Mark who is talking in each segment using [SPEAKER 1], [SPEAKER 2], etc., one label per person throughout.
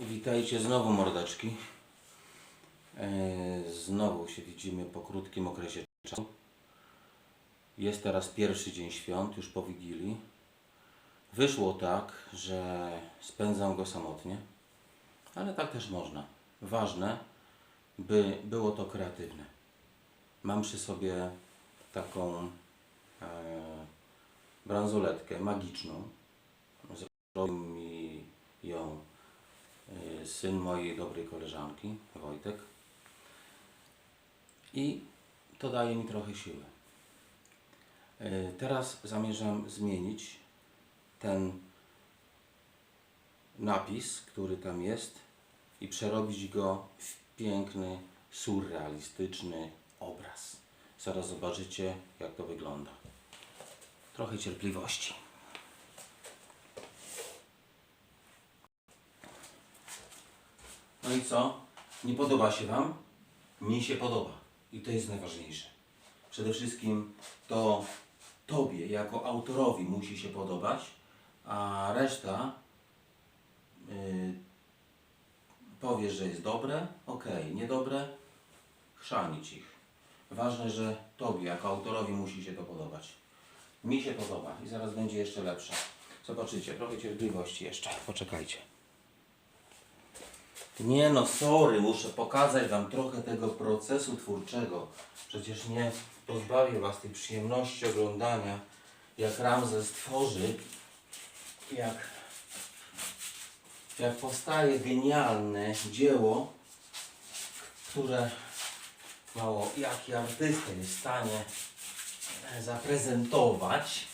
[SPEAKER 1] Witajcie znowu mordeczki. E, Znowu się widzimy po krótkim okresie czasu. Jest teraz pierwszy dzień świąt, już po Wigilii. Wyszło tak, że spędzam go samotnie, ale tak też można. Ważne, by było to kreatywne. Mam przy sobie taką e, bransoletkę magiczną. Zrobił mi ją syn mojej dobrej koleżanki, Wojtek. I to daje mi trochę siły. Y, Teraz zamierzam zmienić ten napis, który tam jest i przerobić go w piękny, surrealistyczny obraz. Zaraz zobaczycie, jak to wygląda. Trochę cierpliwości. No i co? Nie podoba się Wam? Mi się podoba. I to jest najważniejsze. Przede wszystkim to Tobie, jako autorowi, musi się podobać, a reszta yy, powie, że jest dobre, ok, niedobre, chrzanić ich. Ważne, że Tobie, jako autorowi, musi się to podobać. Mi się podoba i zaraz będzie jeszcze lepsze. Zobaczycie, trochę cierpliwości jeszcze. Poczekajcie. Nie no, sorry, muszę pokazać Wam trochę tego procesu twórczego. Przecież nie pozbawię Was tej przyjemności oglądania, jak Ramzes tworzy, jak, jak powstaje genialne dzieło, które mało jaki artysta jest w stanie zaprezentować.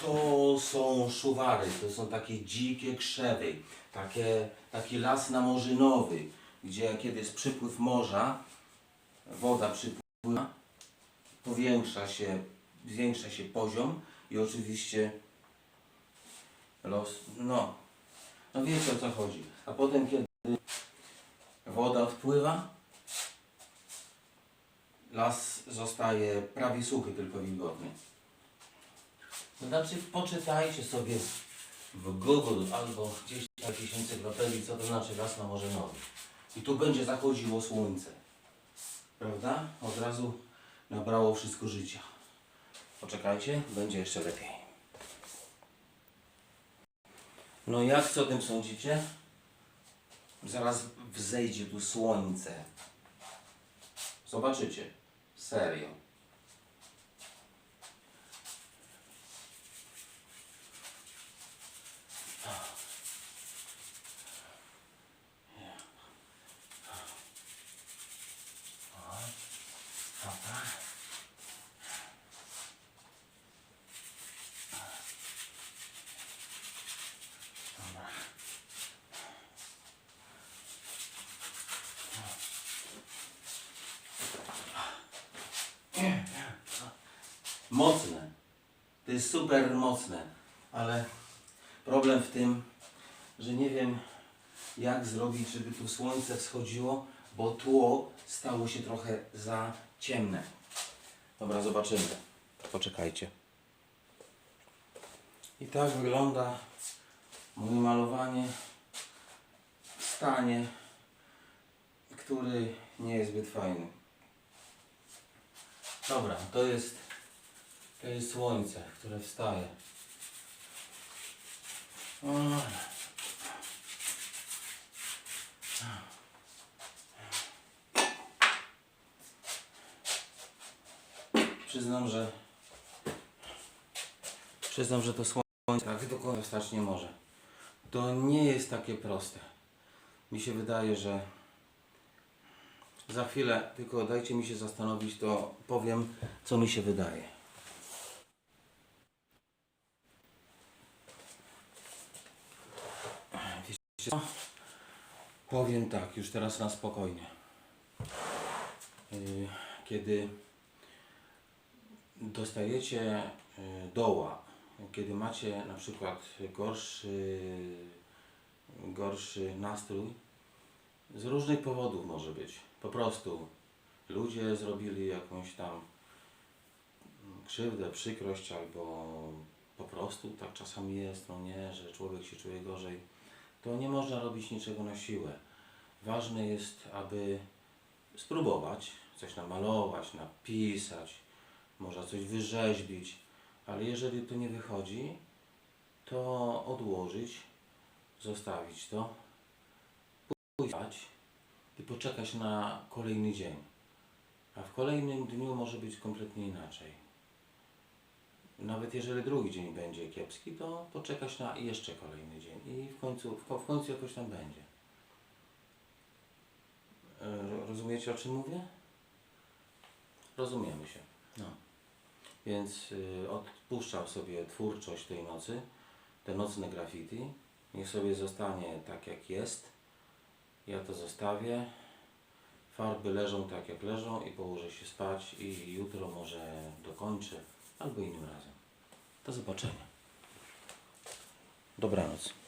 [SPEAKER 1] To są szuwary, to są takie dzikie krzewy, takie, taki las namorzynowy, gdzie kiedy jest przypływ morza, woda przypływa, powiększa się, zwiększa się poziom i oczywiście los, no, no wiecie o co chodzi. A potem kiedy woda odpływa, las zostaje prawie suchy, tylko wilgotny. To znaczy poczytajcie sobie w Google albo gdzieś na jakiejś encyklopedii, co to znaczy las namorzynowy. I tu będzie zachodziło słońce. Prawda? Od razu nabrało wszystko życia. Poczekajcie, będzie jeszcze lepiej. No jak co o tym sądzicie? Zaraz wzejdzie tu słońce. Zobaczycie. Serio. Mocne. To jest super mocne, ale problem w tym, że nie wiem jak zrobić, żeby tu słońce wschodziło, bo tło stało się trochę za ciemne. Dobra, zobaczymy. Poczekajcie. I tak wygląda moje malowanie w stanie, który nie jest zbyt fajny. Dobra, to jest, to jest słońce, które wstaje. O. Przyznam, że przyznam, że to słońce tak do końca stać nie może. To nie jest takie proste. Mi się wydaje, że za chwilę, tylko dajcie mi się zastanowić, to powiem, co mi się wydaje. Wiecie co? Powiem tak, już teraz na spokojnie. Yy, Kiedy dostajecie y, doła, kiedy macie na przykład gorszy, gorszy nastrój, z różnych powodów może być. Po prostu ludzie zrobili jakąś tam krzywdę, przykrość albo po prostu tak czasami jest, no nie, że człowiek się czuje gorzej, to nie można robić niczego na siłę. Ważne jest, aby spróbować coś namalować, napisać, można coś wyrzeźbić, ale jeżeli to nie wychodzi, to odłożyć, zostawić to, pójść i poczekać na kolejny dzień. A w kolejnym dniu może być kompletnie inaczej. Nawet jeżeli drugi dzień będzie kiepski, to poczekać na jeszcze kolejny dzień i w końcu, w, ko- w końcu jakoś tam będzie. Rozumiecie o czym mówię? Rozumiemy się. No. Więc y, odpuszczam sobie twórczość tej nocy, te nocne graffiti. Niech sobie zostanie tak jak jest. Ja to zostawię. Farby leżą tak jak leżą i położę się spać i jutro może dokończę albo innym razem. Do zobaczenia. Dobranoc.